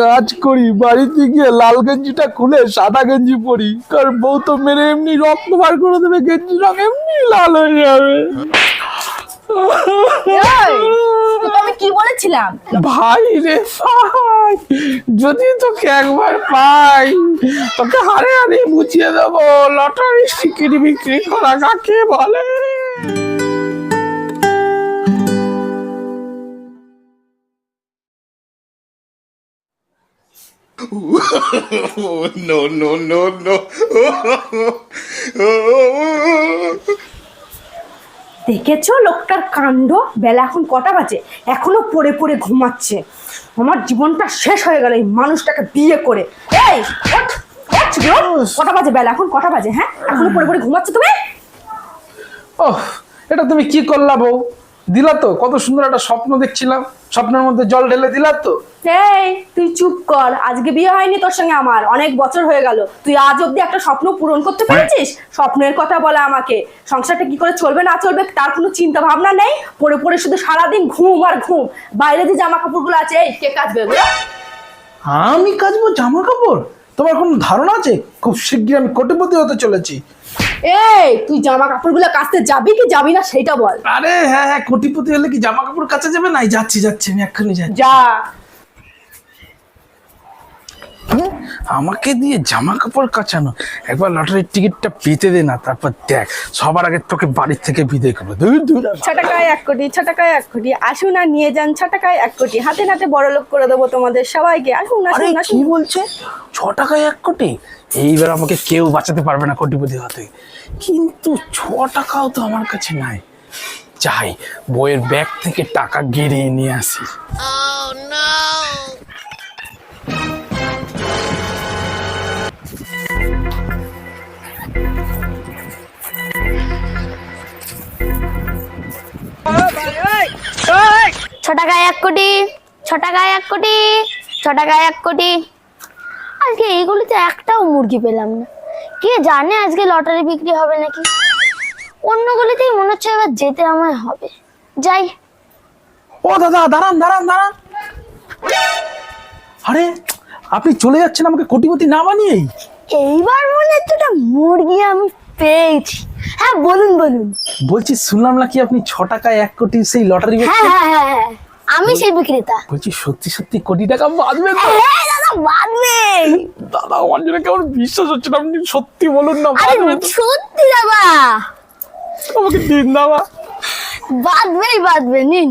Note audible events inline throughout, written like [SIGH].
কাজ করি বাড়িতে গিয়ে লাল গেঞ্জিটা খুলে সাদা গেঞ্জি পরি। কারণ বউ তো মেরে এমনি রক্ত বার করে দেবে গেঞ্জি রং এমনি লাল হয়ে যাবে। আমি কি বলেছিলাম? ভাই রে ভাই যদি তোকে একবার পাই তোকে হারে হারে বুঝিয়ে দেবো লটারি টিকিট বিক্রি করা কাকে বলে? [LAUGHS] no, no, no, no. দেখেছ লোকটার কাণ্ড? বেলা এখন কটা বাজে? এখনও পড়ে পড়ে ঘুমাচ্ছে। আমার জীবনটা শেষ হয়ে গেল এই মানুষটাকে বিয়ে করে। এই। কটা বাজে বেলা? এখন কটা বাজে হ্যাঁ? এখনও পড়ে পড়ে ঘুমাচ্ছ তুমি? ওহ এটা তুমি কি করলা বউ? দিলা তো? কত সুন্দর একটা স্বপ্ন দেখছিলাম। স্বপ্নের মধ্যে জল ঢেলে দিলা তো? এই তুই চুপ কর। আজকে বিয়ে হয়নি তোর সঙ্গে আমার। অনেক বছর হয়ে গেল। তুই আজ অব্দি একটা স্বপ্ন পূরণ করতে পেরেছিস? স্বপ্নের কথা বলে আমাকে। সংসারটা কি করে চলবে না চলবে তার কোনো চিন্তা ভাবনা নেই? পরে পরে শুধু সারাদিন ঘুম আর ঘুম। বাইরে যে জামা কাপড়গুলো আছে এই কে কাচবে আমি কাচবো জামা কাপড় তোমার কোন ধারণা আছে? খুব শিগগির আমি কোটিপতি হতে চলেছি। এই তুই জামা কাপড় কাপড়গুলো কাচতে যাবি কি যাবি না সেটা বল। আরে হ্যাঁ হ্যাঁ কোটিপতি হলে কি জামা কাপড় কাছে যাবে? না যাচ্ছি যাচ্ছি আমি এক্ষুনি যাচ্ছি। যা। হ্যাঁ? আমাকে দিয়ে জামা কাপড় কাচানো। একবার লটারির টিকিটটা পেতে দে না তারপর দেখ সবার আগে তোকে বাড়ির থেকে বিদায় করব। দূর দূর ছ টাকায় এক কোটি ছ টাকায় এক কোটি। আসুন আর নিয়ে যান ছ টাকায় এক কোটি। হাতে নাতে বড় লোক করে দেবো তোমাদের সবাইকে। আসুন আসুন কি বলছে? ছ টাকায় এক কোটি? এইবার আমাকে কেউ বাঁচাতে পারবে না কোটিপতি হতে। কিন্তু ছ টাকাও তো আমার কাছে নাই। যাই বইয়ের ব্যাগ থেকে টাকা গেড়ে নিয়ে আসি। ছ টাকায় এক কোটি ছ টাকায় এক কোটি ছ টাকায় এক কোটি। আজকে এইগুলিতে একটাও মুরগি পেলাম না। কে জানে আজকে লটারি বিক্রি হবে নাকি? অন্য গলিতেই মনে হচ্ছে এবার যেতে আমায় হবে। যাই। ও দাদা দাঁড়ান দাঁড়ান দাঁড়ান। আরে আপনি চলে যাচ্ছেন আমাকে কোটিপতি না বানিয়েই এইবার মনে হচ্ছে একটা মুরগি আমি পেয়েছি। হ্যাঁ বলুন বলুন। বলছি শুনলাম নাকি আপনি ছ টাকায় এক কোটি সেই লটারি হ্যাঁ হ্যাঁ হ্যাঁ হ্যাঁ। আমি সেই বিক্রেতা। বলছি সত্যি সত্যি কোটি টাকা বাঁচবে তো? হ্যাঁ দাদা বাঁধবে দাদা আমার জন্য কেমন বিশ্বাস হচ্ছে না? আপনি সত্যি বলুন না আরে সত্যি দাদা। আমাকে দিন দাদা বাঁধবেই বাঁধবে নিন।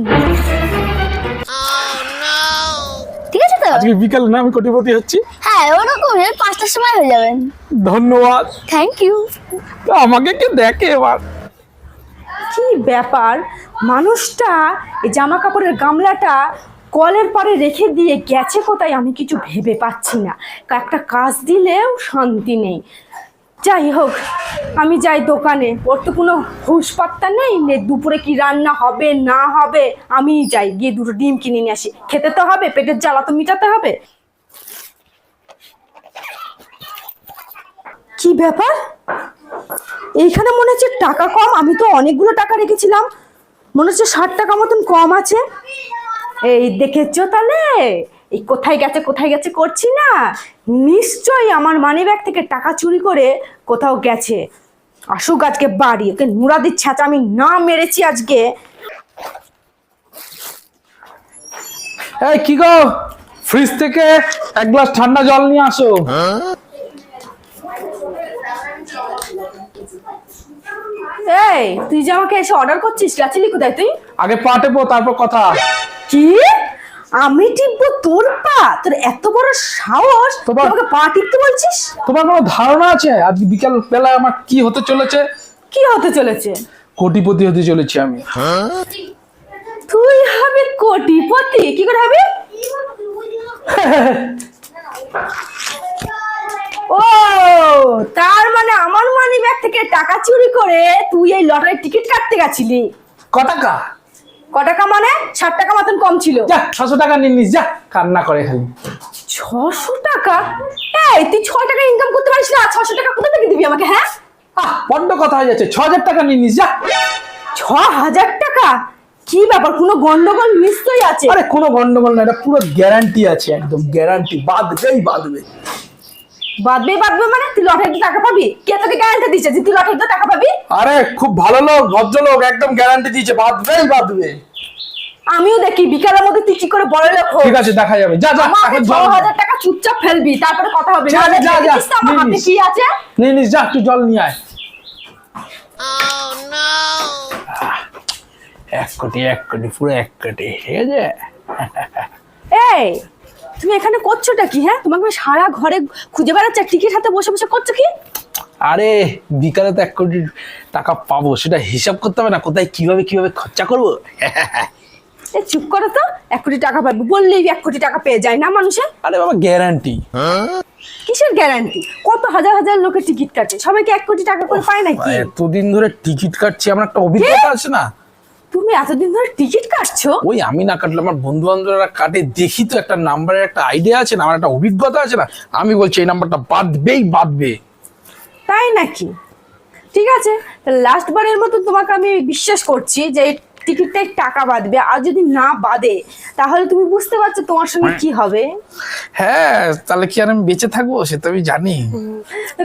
আজকে বিকাল না আমি কোটিপতি হচ্ছি। হ্যাঁ ওরকম এই পাঁচটার সময় হয়ে যাবেন। ধন্যবাদ। থ্যাংক ইউ তো আমাকে কে দেখে এবার? কি ব্যাপার? মানুষটা এই জামা কাপড়ের গামলাটা কলের পরে রেখে দিয়ে গেছে কোথায় আমি কিছু ভেবে পাচ্ছি না। একটা কাজ দিলেও শান্তি নেই। যাই হোক, আমি যাই দোকানে। ওর তো কোনো হুশ পাত্তা নেই নে দুপুরে কি রান্না হবে, না হবে। আমি যাই, গিয়ে দুটো ডিম কিনে নিয়ে আসি। খেতে তো হবে, পেটের জ্বালা তো মিটাতে হবে। কি ব্যাপার? এইখানে মনে হচ্ছে টাকা কম, আমি তো অনেকগুলো টাকা রেখেছিলাম। মনে হচ্ছে ষাট টাকা মতন কম আছে। এই দেখেছ তাহলে? এই কোথায় গেছে কোথায় গেছে করছি না। নিশ্চয়ই আমার মানি ব্যাগ থেকে টাকা চুরি করে কোথাও গেছে। আসুক আজকে বাড়ি ওকে নুরাদির ছ্যাঁচা আমি না মেরেছি আজকে। এই কি গো? ফ্রিজ থেকে এক গ্লাস ঠান্ডা জল নিয়ে আসো। এই তুই যে আমাকে এসে অর্ডার করছিস গেছিলি কোথায় তুই? আগে পা টেপো তারপর কথা। কি? আমি টিপবো তোর পা? তোর এত বড় সাহস? তোমার- আমাকে পা টিপতে বলছিস? তোমার কোনো ধারণা আছে? আজ বিকাল বেলায় আমার কি হতে চলেছে? কি হতে চলেছে? কোটিপতি হতে চলেছি আমি। তুই হবে কোটিপতি? কি করে হবে? ও তার মানে আমার মানি ব্যাগ থেকে টাকা চুরি করে তুই এই লটারির টিকিট কাটতে গেছিলি। ক টাকা ক টাকা মানে? ষাট টাকা মতন কম ছিল। যা ছশো টাকা নিয়ে নিস যা কান্না করে খালি। ছশো টাকা? এই তুই ছয় টাকা ইনকাম করতে পারিস না ছশো টাকা কোথা থেকে দিবি আমাকে হ্যাঁ? আহ বড্ড কথা হয়ে যাচ্ছে ছ হাজার টাকা নিয়ে নিস যা। ছ হাজার টাকা? কি ব্যাপার কোনো গন্ডগোল নিশ্চয়ই আছে? আরে কোনো গন্ডগোল না এটা পুরো গ্যারান্টি আছে একদম গ্যারান্টি বাঁধবেই বাঁধবে বাদবে বাদবে বাদবে মানে তুই লটারিতে টাকা পাবি? কে তোকে গ্যারান্টি দিচ্ছে যে তুই লটারিতে টাকা পাবি? আরে খুব ভালো লোক ভদ্রলোক একদম গ্যারান্টি দিয়েছে। বাঁধবেই বাঁধবে আমিও দেখি বিকালের মধ্যে তুই কি করে বড় লোক হোক ঠিক আছে দেখা যাবে। যা যা আমাকে এখন ছ জল হাজার টাকা চুপচাপ ফেলবি তারপরে কথা হবে। যা, নাহলে যা, যা, আমার হাতে কি আছে। নিয়ে নিস যা একটু জল নিয়ে আয়। আহ, এক কোটি এক কোটি পুরো এক কোটি ঠিক আছে? এই তুমি এখানে করছোটা কি হ্যাঁ? তোমাকে আমি সারা ঘরে খুঁজে বেড়াচ্ছে টিকিট হাতে বসে বসে করছ কি? আরে বিকালে তো এক কোটি টাকা পাবো সেটা হিসাব করতে হবে না কোথায় কীভাবে কীভাবে খরচা করব? [LAUGHS] এ চুপ করো তো এক কোটি টাকা পাবো বললেই এক কোটি টাকা পেয়ে যায় না মানুষে? আরে বাবা গ্যারান্টি কিসের গ্যারান্টি কত হাজার হাজার লোকের টিকিট কাটে সবাইকে এক কোটি টাকা করে পায় নাকি? এতদিন ধরে টিকিট কাটছি আমার একটা অভিজ্ঞতা আছে না? তুমি এতদিন ধরে টিকিট কাটছো? ওই আমি না কাটলে আমার বন্ধু বান্ধবরা কাটে দেখি তো একটা নাম্বারের একটা আইডিয়া আছে না আমার একটা অভিজ্ঞতা আছে না আমি বলছি এই নাম্বারটা বাদবেই বাদবে তাই নাকি? ঠিক আছে লাস্ট বারের মতো তোমাকে আমি বিশ্বাস করছি যে এই টিকিটটাই টাকা বাঁধবে আর যদি না বাঁধে তাহলে তুমি বুঝতে পারছ তোমার সঙ্গে কি হবে। হ্যাঁ তাহলে কি আর আমি বেঁচে থাকব সে তো আমি জানি।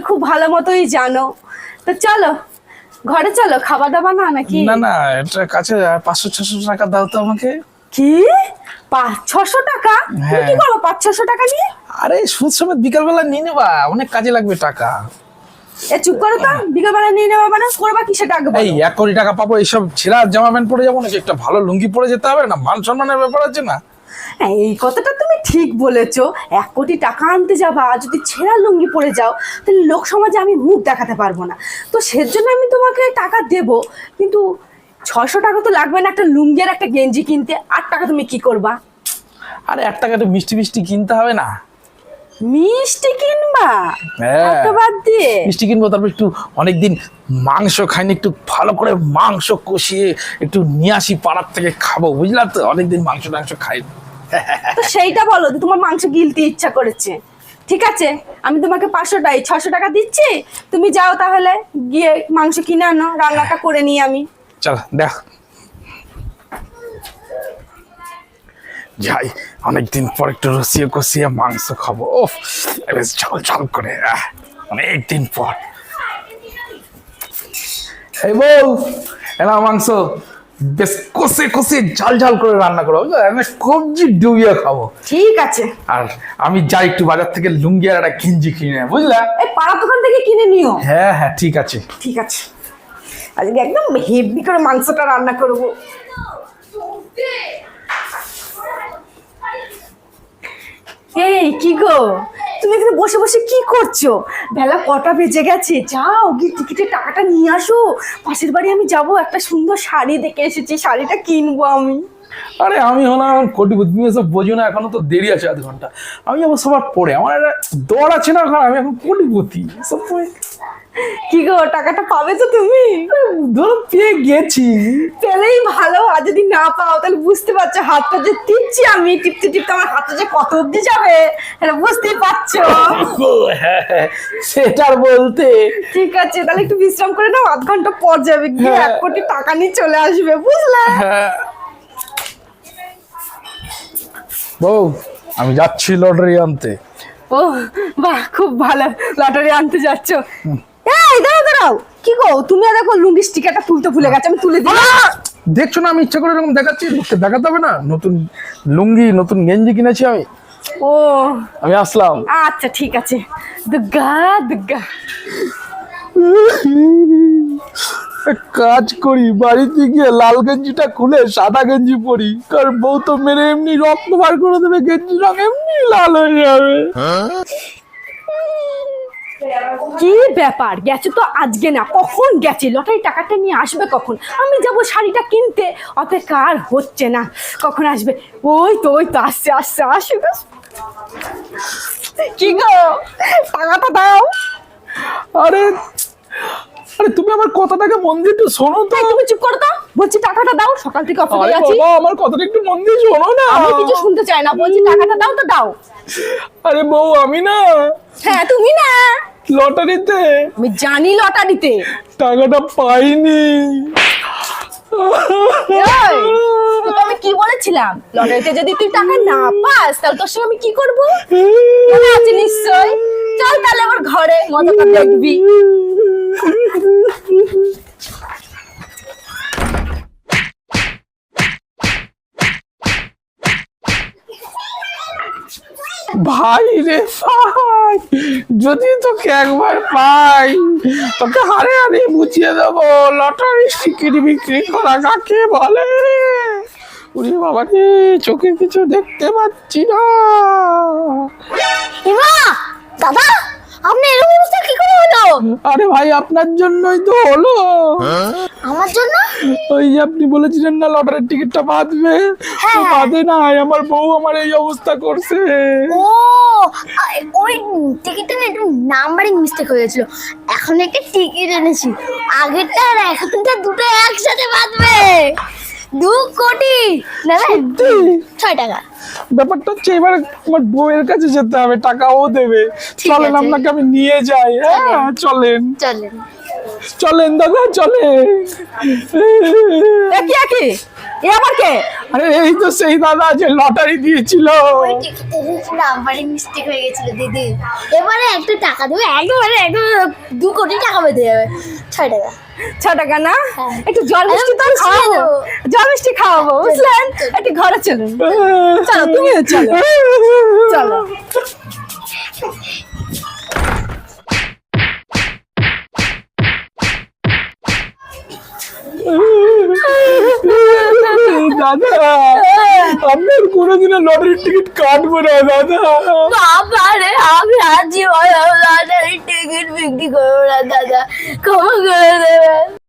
খুব ভালো মতোই জানো। তো চলো ঘরে চলো খাবার দাবার না নাকি? না না এটা কাছে পাঁচশো ছশো টাকা দাও তো আমাকে। কি? পাঁচ ছশো টাকা? হ্যাঁ। কি করব পাঁচ ছশো টাকা নিয়ে? আরে সুদ সমেত বিকালবেলা নিয়ে নেবা অনেক কাজে লাগবে টাকা। এ চুপ করো তো বিকেলবেলা নিয়ে নেবা মানে করবা কিসে টাকা এই এক কোটি টাকা পাবো এইসব ছেঁড়া জামা প্যান্ট পরে যাব নাকি? একটা ভালো লুঙ্গি পরে যেতে হবে না? মান সম্মানের ব্যাপার আছে না? হ্যাঁ, এই কথাটা তুমি ঠিক বলেছ। এক কোটি টাকা আনতে যাবা যদি ছেঁড়া লুঙ্গি পরে যাও তাহলে লোক সমাজে আমি মুখ দেখাতে পারব না। তো সেজন্য আমি তোমাকে টাকা দেব কিন্তু ছশো টাকা তো লাগবে না একটা লুঙ্গি আর একটা গেঞ্জি কিনতে। আট টাকা তুমি কি করবা? আরে এক টাকা একটু মিষ্টি মিষ্টি কিনতে হবে না। মিষ্টি কিনবা? হ্যাঁ। বাদ দিয়ে। মিষ্টি কিনবো তারপর একটু অনেকদিন মাংস খাইনি একটু ভালো করে মাংস কষিয়ে একটু নিয়ে আসি পাড়ার থেকে খাব বুঝলা তো? অনেকদিন মাংস টাংস খাই তো সেইটা বলো তোমার মাংস গিলতে ইচ্ছা করেছে। ঠিক আছে? আমি তোমাকে পাঁচশো টাকা ছশো টাকা দিচ্ছি। তুমি যাও তাহলে, গিয়ে মাংস কিনে আনো, রান্নাটা করে নিই আমি। চল, দেখ। যাই, অনেকদিন পর একটু রসিয়ে কষিয়ে মাংস খাব। ও বেশ ঝাল ঝাল করে অনেকদিন পর। এই বউ এলা মাংস। বেশ কষে কষে ঝাল ঝাল করে রান্না করো বুঝলে? আমি কবজি ডুবিয়ে খাব। ঠিক আছে। আর আমি যাই একটু বাজার থেকে লুঙ্গি আর একটা গেঞ্জি কিনে বুঝলা? এই পাড়া দোকান থেকে কিনে নিও। হ্যাঁ হ্যাঁ ঠিক আছে। ঠিক আছে। আজকে একদম হেভি করে মাংসটা রান্না করব। এই কি গো? তুমি এখানে বসে বসে কি করছ? বেলা কটা বেজে গেছে, যাও, গিয়ে টিকিটের টাকাটা নিয়ে আসো। পাশের বাড়ি আমি যাব, একটা সুন্দর শাড়ি দেখে এসেছি, শাড়িটা কিনবো আমি। আরে আমি হলাম কোটি তুমি এসব বোঝো না, এখনও তো দেরি আছে আধ ঘণ্টা। আমি যাব সবার পরে, আমার একটা দর আছে না আমি এখন কোটিপতি। সব কি গো টাকাটা পাবে তো তুমি? ধরো পেয়ে গেছি। পেলেই ভালো আর যদি না পাও তাহলে বুঝতে পারছ হাতটা যে টিপছি আমি টিপতে টিপতে আমার হাতটা যে কত অব্দি যাবে এটা বুঝতেই পারছ। হ্যাঁ, হ্যাঁ, সেটার বলতে। ঠিক আছে তাহলে একটু বিশ্রাম করে নাও আধ ঘণ্টা পর যাবে গিয়ে হ্যাঁ। এক কোটি টাকা নিয়ে চলে আসবে বুঝলে? হ্যাঁ। বউ আমি যাচ্ছি লটারি আনতে। ও বাহ খুব ভালো লটারি আনতে যাচ্ছ। এই দাঁড়াও দাঁড়াও। কি গো তুমি আর দেখো লুঙ্গি স্টিকারটা তুলতে ভুলে গেছে আমি তুলে দিই দেখছ না আমি ইচ্ছা করে এরকম দেখাচ্ছি লোককে দেখাতে হবে না? নতুন লুঙ্গি নতুন গেঞ্জি কিনেছি আমি। ও। আমি আসলাম। আচ্ছা ঠিক আছে। দুর্গা এক কাজ করি বাড়িতে গিয়ে লাল গেঞ্জিটা খুলে সাদা গেঞ্জি পরি। কারণ বউ তো মেরে এমনি রক্ত বার করে দেবে গেঞ্জি রং এমনি লাল হয়ে যাবে। কি ব্যাপার? গেছে তো আজকে না। কখন গেছে? লটারি টাকাটা নিয়ে আসবে কখন? আমি যাব শাড়িটা কিনতে। অপেক্ষা আর হচ্ছে না। কখন আসবে? ওই তো ওই তো আসছে আসছে আসবে কি গো? টাকাটা দাও। আরে আরে তুমি আমার কথাটাকে মন দিয়ে একটু শোনো তো। তুমি চুপ করো তো। বলছি টাকাটা দাও সকাল থেকে অফিসে আছি। বাবা আমার কথাটা একটু মন দিয়ে শোনো না। আমি কিছু শুনতে চাই না। বলছি টাকাটা দাও তো দাও। আরে বউ আমি না। হ্যাঁ তুমি না। লটারিতে? আমি জানি লটারিতে। টাকাটা পাইনি। তোকে আমি কি বলেছিলাম? লটারিতে যদি তুই টাকা না পাস তাহলে তোর সঙ্গে আমি কি করব? মনে আছে নিশ্চয়? চল তাহলে আমার ঘরে মতো দেখবি। ভাই রে ভাই, যদি তোকে একবার পাই, তোকে হারে হারে বুঝিয়ে দেবো লটারি টিকিট বিক্রি করা কাকে বলে? উনি বাবা রে, চোখে কিছু দেখতে পাচ্ছি না। দাদা আপনি এরকম অবস্থা কি করে হলো? আরে ভাই আপনার জন্যই তো হলো। আমার জন্য? ওই যে আপনি বলেছিলেন না লটারির টিকিটটা বাঁধবে। হ্যাঁ। বাঁধে নাই আমার বউ আমার এই অবস্থা করছে। ও ওই টিকিটটা না একটু নাম্বারিং মিস্টেক হয়ে গেছিল। এখন একটা টিকিট এনেছি। আগেরটা আর এখনটা দুটো একসাথে বাঁধবে। দু কোটি। না সত্যি? ছয় টাকা। ব্যাপারটা হচ্ছে এবার আমার বউয়ের কাছে যেতে হবে টাকা ও দেবে। ঠিক চলেন আছে। আপনাকে আমি নিয়ে যাই। হ্যাঁ চলেন। চলেন। চলেন দাদা চলেন। এ কি এ আবার কে? আরে এই তো সেই দাদা যে লটারি দিয়েছিল। ওই টিকিটের নাম্বারিং মিস্টেক হয়ে গেছিল দিদি। এবারে একটা টাকা দেবে একেবারে একদম দু কোটি টাকা বেঁধে যাবে। ছয় টাকা। ছ টাকা না? হ্যাঁ। একটু জল মিষ্টি তো আমি খাওয়াবো। জল মিষ্টি খাওয়াবো বুঝলেন? একটু ঘরে চলুন। চলো তুমিও চলো। চলো। দাদা আপনার কোনোদিনও লটারির টিকিট কাটবো না দাদা বাবা রে আমি আজ জীবন লটারির টিকিট বিক্রি করব না দাদা ক্ষমা করে দেবেন